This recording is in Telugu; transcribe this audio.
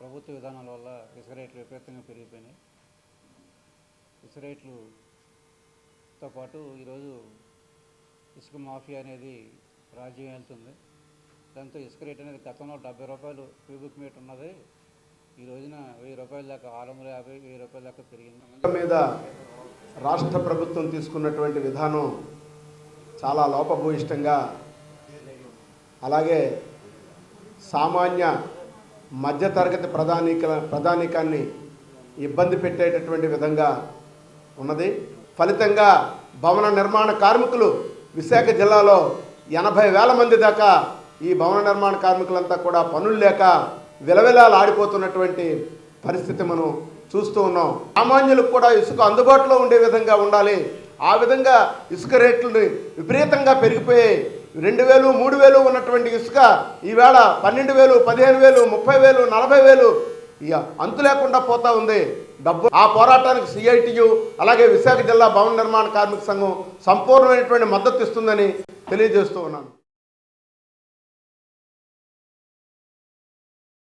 ప్రభుత్వ విధానాల వల్ల ఇసుక రేట్లు విపరీతంగా పెరిగిపోయినాయి. ఇసుక రేట్లుతో పాటు ఈరోజు ఇసుక మాఫియా అనేది రాజ్యం వెళ్తుంది. దాంతో ఇసుక రేట్ అనేది గతంలో డెబ్బై రూపాయలు క్యూబిక్ మీటర్ ఉన్నది. ఈ రోజున వెయ్యి రూపాయల దాకా ఆరు వందల యాభై వెయ్యి రూపాయల దాకా పెరిగింది. మీద రాష్ట్ర ప్రభుత్వం తీసుకున్నటువంటి విధానం చాలా లోపభూయిష్టంగా అలాగే సామాన్య మధ్యతరగతి ప్రధానిక ప్రధానికాన్ని ఇబ్బంది పెట్టేటటువంటి విధంగా ఉన్నది. ఫలితంగా భవన నిర్మాణ కార్మికులు విశాఖ జిల్లాలో ఎనభై వేల మంది దాకా ఈ భవన నిర్మాణ కార్మికులంతా కూడా పనులు లేక విలవిలాలు ఆడిపోతున్నటువంటి పరిస్థితి మనం చూస్తూ ఉన్నాం. సామాన్యులకు కూడా ఇసుక అందుబాటులో ఉండే విధంగా ఉండాలి. ఆ విధంగా ఇసుక రేట్లు విపరీతంగా పెరిగిపోయాయి. రెండు వేలు మూడు వేలు ఉన్నటువంటి ఇసుక ఈవేళ పన్నెండు వేలు పదిహేను వేలు ముప్పై వేలు నలభై వేలు ఇక అంతు లేకుండా పోతా ఉంది. డబ్బు ఆ పోరాటానికి సిఐటియు అలాగే విశాఖ జిల్లా భవన నిర్మాణ కార్మిక సంఘం సంపూర్ణమైనటువంటి మద్దతు ఇస్తుందని తెలియజేస్తూ ఉన్నాను.